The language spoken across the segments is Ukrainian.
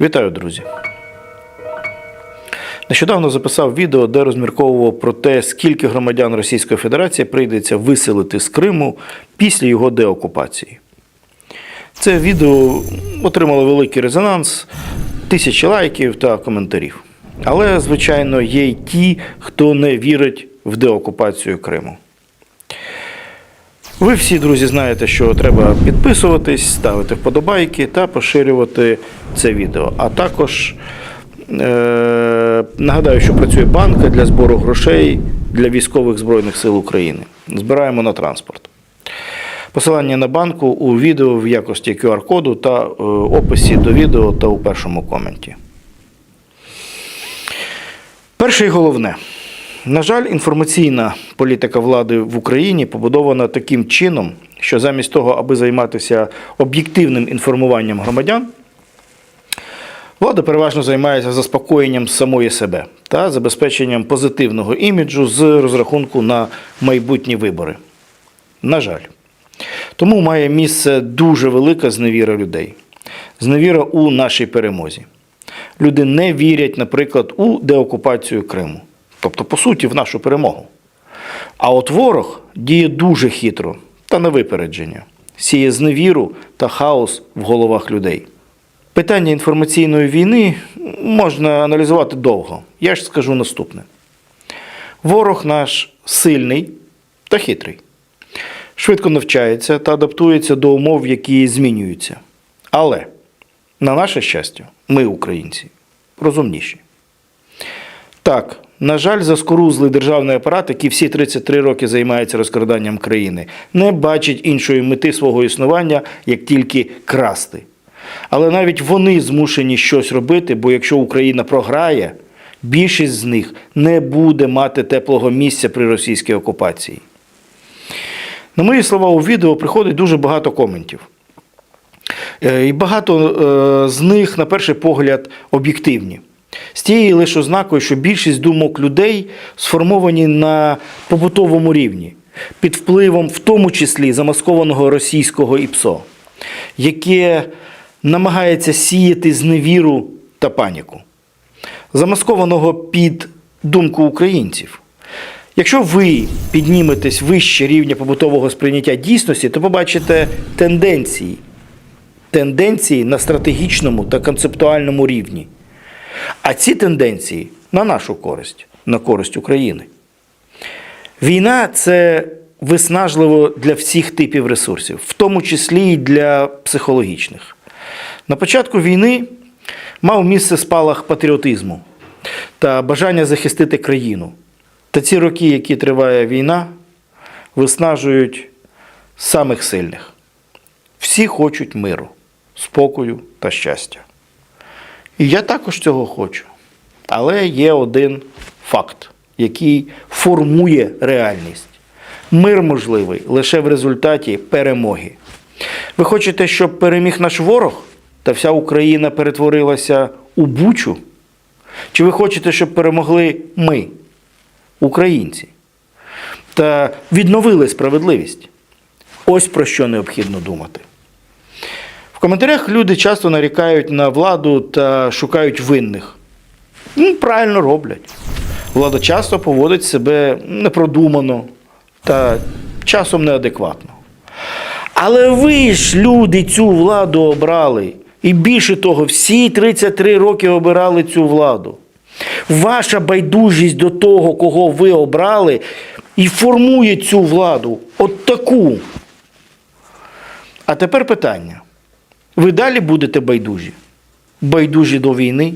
Вітаю, друзі! Нещодавно записав відео, де розмірковував про те, скільки громадян Російської Федерації прийдеться виселити з Криму після його деокупації. Це відео отримало великий резонанс, тисячі лайків та коментарів. Але, звичайно, є й ті, хто не вірить в деокупацію Криму. Ви всі, друзі, знаєте, що треба підписуватись, ставити вподобайки та поширювати це відео. А також е- нагадаю, що працює банка для збору грошей для військових Збройних сил України. Збираємо на транспорт. Посилання на банку у відео в якості QR-коду та е, описі до відео та у першому коменті. Перше і головне. На жаль, інформаційна політика влади в Україні побудована таким чином, що замість того, аби займатися об'єктивним інформуванням громадян, влада переважно займається заспокоєнням самої себе та забезпеченням позитивного іміджу з розрахунку на майбутні вибори. На жаль. Тому має місце дуже велика зневіра людей. Зневіра у нашій перемозі. Люди не вірять, наприклад, у деокупацію Криму. Тобто, по суті, в нашу перемогу. А от ворог діє дуже хитро та на випередження, сіє зневіру та хаос в головах людей. Питання інформаційної війни можна аналізувати довго. Я ж скажу наступне: ворог наш сильний та хитрий, швидко навчається та адаптується до умов, які змінюються. Але, на наше щастя, ми, українці, розумніші. Так, на жаль, заскорузлий державний апарат, який всі 33 роки займається розкраданням країни, не бачить іншої мети свого існування, як тільки красти. Але навіть вони змушені щось робити, бо якщо Україна програє, більшість з них не буде мати теплого місця при російській окупації. На мої слова у відео приходить дуже багато коментів. Е, І багато е, з них, на перший погляд, об'єктивні. З тією лише ознакою, що більшість думок людей сформовані на побутовому рівні, під впливом, в тому числі, замаскованого російського ІПСО, яке намагається сіяти зневіру та паніку, замаскованого під думку українців. Якщо ви підніметесь вище рівня побутового сприйняття дійсності, то побачите тенденції. Тенденції на стратегічному та концептуальному рівні. А ці тенденції на нашу користь, на користь України. Війна це виснажливо для всіх типів ресурсів, в тому числі і для психологічних. На початку війни мав місце спалах патріотизму та бажання захистити країну. Та ці роки, які триває війна, виснажують самих сильних. Всі хочуть миру, спокою та щастя. І я також цього хочу. Але є один факт, який формує реальність. Мир можливий лише в результаті перемоги. Ви хочете, щоб переміг наш ворог та вся Україна перетворилася у бучу? Чи ви хочете, щоб перемогли ми, українці, та відновили справедливість? Ось про що необхідно думати. В коментарях люди часто нарікають на владу та шукають винних. Ну, правильно роблять. Влада часто поводить себе непродумано та часом неадекватно. Але ви ж, люди, цю владу обрали. І більше того, всі 33 роки обирали цю владу. Ваша байдужість до того, кого ви обрали, і формує цю владу. От таку. А тепер питання. Ви далі будете байдужі? Байдужі до війни?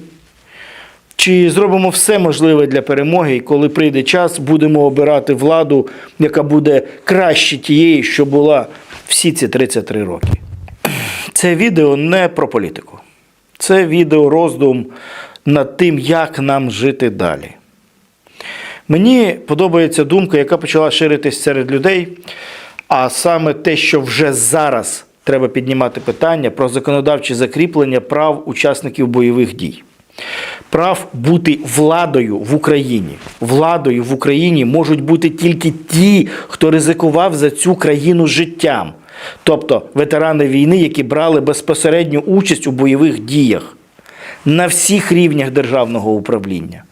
Чи зробимо все можливе для перемоги, і коли прийде час, будемо обирати владу, яка буде краще тієї, що була всі ці 33 роки? Це відео не про політику. Це відео роздум над тим, як нам жити далі. Мені подобається думка, яка почала ширитись серед людей, а саме те, що вже зараз треба піднімати питання про законодавче закріплення прав учасників бойових дій. Прав бути владою в Україні. Владою в Україні можуть бути тільки ті, хто ризикував за цю країну життям. Тобто ветерани війни, які брали безпосередню участь у бойових діях. на всіх рівнях державного управління.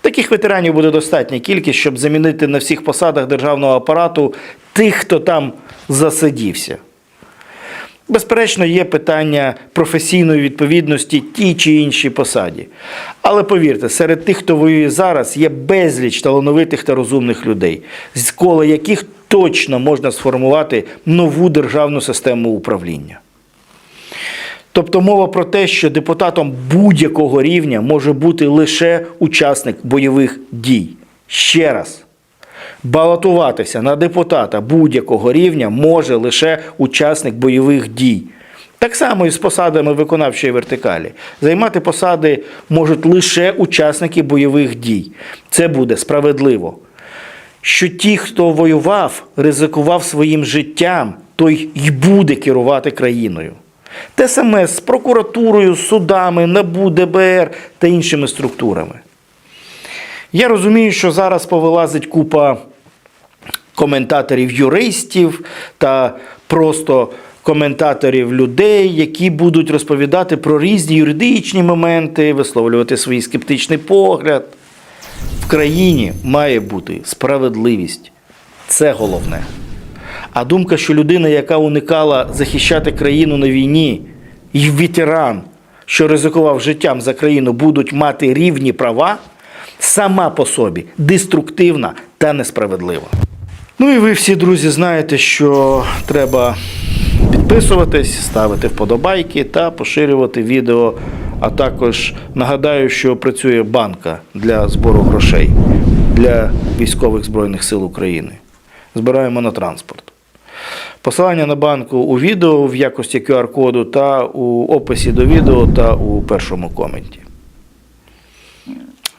Таких ветеранів буде достатня кількість, щоб замінити на всіх посадах державного апарату тих, хто там засидівся. Безперечно, є питання професійної відповідності тій чи іншій посаді. Але повірте, серед тих, хто воює зараз, є безліч талановитих та розумних людей, з кола яких точно можна сформувати нову державну систему управління. Тобто мова про те, що депутатом будь-якого рівня може бути лише учасник бойових дій. Ще раз. Балотуватися на депутата будь-якого рівня може лише учасник бойових дій. Так само і з посадами виконавчої вертикалі. Займати посади можуть лише учасники бойових дій. Це буде справедливо. Що ті, хто воював, ризикував своїм життям, той й буде керувати країною. Те саме з прокуратурою, судами, НАБУ, ДБР та іншими структурами. Я розумію, що зараз повилазить купа коментаторів юристів та просто коментаторів людей, які будуть розповідати про різні юридичні моменти, висловлювати свій скептичний погляд. В країні має бути справедливість. Це головне. А думка, що людина, яка уникала захищати країну на війні, і ветеран, що ризикував життям за країну, будуть мати рівні права, сама по собі деструктивна та несправедлива. Ну і ви всі, друзі, знаєте, що треба підписуватись, ставити вподобайки та поширювати відео. А також нагадаю, що працює банка для збору грошей для військових Збройних сил України. Збираємо на транспорт. Посилання на банку у відео в якості QR-коду та у описі до відео та у першому коменті.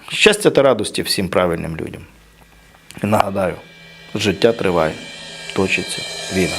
Щастя та радості всім правильним людям. Нагадаю, життя триває, точиться війна.